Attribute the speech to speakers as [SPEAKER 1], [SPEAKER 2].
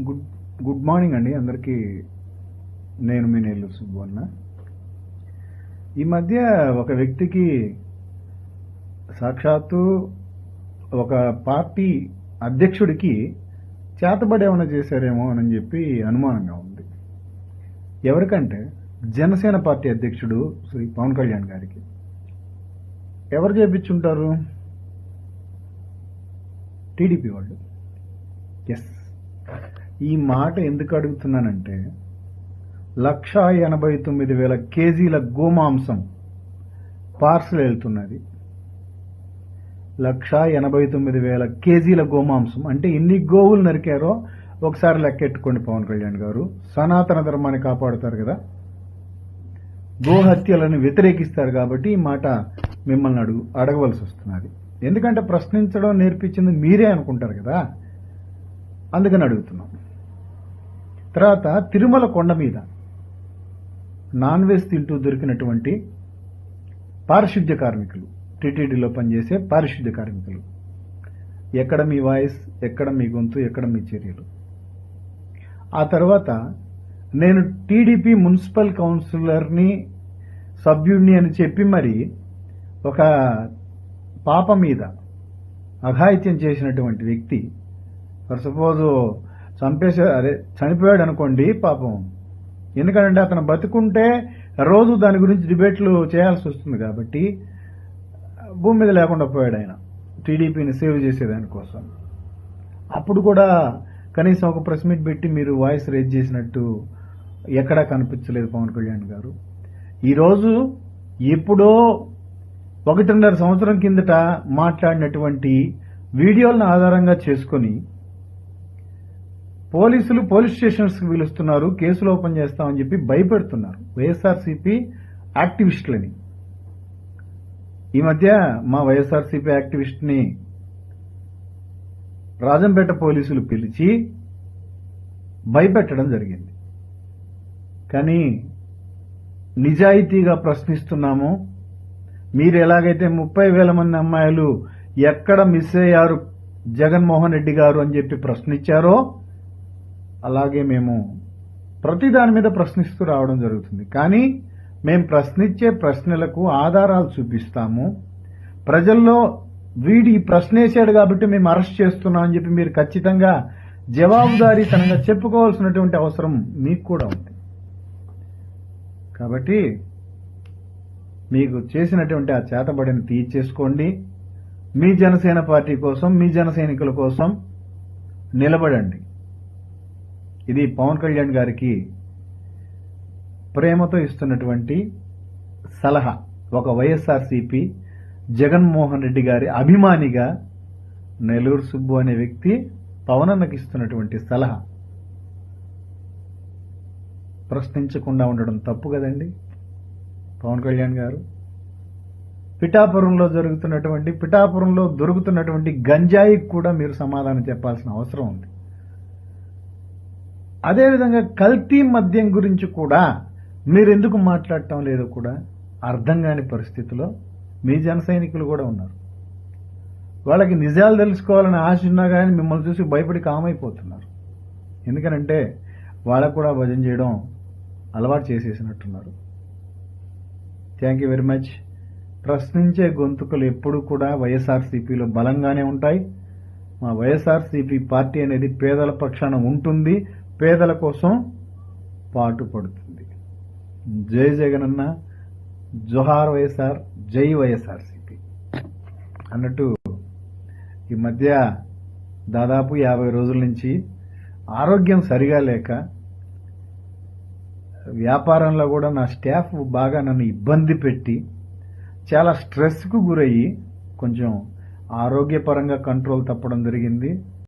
[SPEAKER 1] Good good morning అండి. అందరికీ నేను మీ నెల్లూరు సుబ్బన్న. ఈ మధ్య ఒక వ్యక్తికి సాక్షాత్తు ఒక పార్టీ అధ్యక్షుడికి చేతబడి ఏమైనా చేశారేమో అని చెప్పి అనుమానంగా ఉంది. ఎవరికంటే జనసేన పార్టీ అధ్యక్షుడు శ్రీ పవన్ కళ్యాణ్ గారికి. ఎవరు చేపించుంటారు? టీడీపీ వాళ్ళు. ఎస్ ఈ మాట ఎందుకు అడుగుతున్నానంటే లక్ష ఎనభై తొమ్మిది వేల కేజీల గోమాంసం పార్సల్ వెళ్తున్నది. లక్ష ఎనభై తొమ్మిది వేల కేజీల గోమాంసం. అంటే ఎన్ని గోవులు నరికారో ఒకసారి లెక్కెట్టుకోండి పవన్ కళ్యాణ్ గారు. సనాతన ధర్మాన్ని కాపాడుతారు కదా. గోహత్యలను వ్యతిరేకిస్తారు కాబట్టి ఈ మాట మిమ్మల్ని అడుగు అడగవలసి వస్తున్నది. ఎందుకంటే ప్రశ్నించడం నేర్పించింది మీరే అనుకుంటారు కదా. అందుకని అడుగుతున్నాం. తర్వాత తిరుమల కొండ మీద నాన్ వెజ్ తింటూ దొరికినటువంటి పారిశుద్ధ్య కార్మికులు టీటీడీలో పనిచేసే పారిశుద్ధ్య కార్మికులు. ఎక్కడ మీ వాయిస్ ఎక్కడ మీ గొంతు ఎక్కడ మీ చర్యలు? ఆ తర్వాత నేను టీడీపీ మున్సిపల్ కౌన్సిలర్ని సభ్యుడిని అని చెప్పి మరి ఒక పాప మీద అఘాయిత్యం చేసినటువంటి వ్యక్తి ఫర్ సపోజ్ చంపేసే అదే చనిపోయాడు అనుకోండి పాపం. ఎందుకంటే అతను బతుకుంటే రోజు దాని గురించి డిబేట్లు చేయాల్సి వస్తుంది కాబట్టి భూమి మీద లేకుండా పోయాడు ఆయన. టీడీపీని సేవ్ చేసేదానికోసం అప్పుడు కూడా కనీసం ఒక ప్రెస్ మీట్ పెట్టి మీరు వాయిస్ రేజ్ చేసినట్టు ఎక్కడా కనిపించలేదు పవన్ కళ్యాణ్ గారు. ఈరోజు ఎప్పుడో ఒకటిన్నర సంవత్సరం కిందట మాట్లాడినటువంటి వీడియోలను ఆధారంగా చేసుకొని పోలీసులు పోలీస్ స్టేషన్స్కి పిలుస్తున్నారు కేసులు ఓపెన్ చేస్తామని చెప్పి భయపెడుతున్నారు. వైఎస్ఆర్సీపీ యాక్టివిస్టులని. ఈ మధ్య మా వైఎస్ఆర్సీపీ యాక్టివిస్ట్ని రాజంపేట పోలీసులు పిలిచి భయపెట్టడం జరిగింది. కానీ నిజాయితీగా ప్రశ్నిస్తున్నాము. మీరు ఎలాగైతే ముప్పై వేల మంది అమ్మాయిలు ఎక్కడ మిస్ అయ్యారు జగన్మోహన్ రెడ్డి గారు అని చెప్పి ప్రశ్నించారో అలాగే మేము ప్రతి దాని మీద ప్రశ్నిస్తూ రావడం జరుగుతుంది. కానీ మేము ప్రశ్నించే ప్రశ్నలకు ఆధారాలు చూపిస్తాము. ప్రజల్లో వీడి ఈ ప్రశ్న వేసాడు కాబట్టి మేము అరెస్ట్ చేస్తున్నాం అని చెప్పి మీరు ఖచ్చితంగా జవాబుదారీతనంగా చెప్పుకోవాల్సినటువంటి అవసరం మీకు కూడా ఉంది. కాబట్టి మీకు చేసినటువంటి ఆ చేతబడిని తీర్చేసుకోండి. మీ జనసేన పార్టీ కోసం మీ జనసైనికుల కోసం నిలబడండి. ఇది పవన్ కళ్యాణ్ గారికి ప్రేమతో ఇస్తున్నటువంటి సలహా. ఒక వైఎస్ఆర్సీపీ జగన్మోహన్ రెడ్డి గారి అభిమానిగా నెల్లూరు సుబ్బు అనే వ్యక్తి పవనన్నకి ఇస్తున్నటువంటి సలహా. ప్రశ్నించకుండా ఉండడం తప్పు కదండి పవన్ కళ్యాణ్ గారు. పిఠాపురంలో జరుగుతున్నటువంటి పిఠాపురంలో దొరుకుతున్నటువంటి గంజాయికి కూడా మీరు సమాధానం చెప్పాల్సిన అవసరం ఉంది. అదేవిధంగా కల్తీ మద్యం గురించి కూడా మీరు ఎందుకు మాట్లాడటం లేదో కూడా అర్థం కాని పరిస్థితిలో మీ జన సైనికులు కూడా ఉన్నారు. వాళ్ళకి నిజాలు తెలుసుకోవాలని ఆశ ఉన్నా కానీ మిమ్మల్ని చూసి భయపడి కామైపోతున్నారు. ఎందుకనంటే వాళ్ళకు కూడా భజన చేయడం అలవాటు చేసేసినట్టున్నారు. థ్యాంక్ యూ వెరీ మచ్ ప్రశ్నించే గొంతుకలు ఎప్పుడూ కూడా వైఎస్ఆర్సీపీలో బలంగానే ఉంటాయి. మా వైఎస్ఆర్సీపీ పార్టీ అనేది పేదల పక్షాన ఉంటుంది. పేదల కోసం పాటుపడుతుంది జై జగనన్న జోహార్ వైఎస్ఆర్ జై వైఎస్ఆర్సిపి. అన్నట్టు ఈ మధ్య దాదాపు యాభై రోజుల నుంచి ఆరోగ్యం సరిగా లేక వ్యాపారంలో కూడా నా స్టాఫ్ బాగా నన్ను ఇబ్బంది పెట్టి చాలా స్ట్రెస్కు గురయ్యి కొంచెం ఆరోగ్యపరంగా కంట్రోల్ తప్పడం జరిగింది.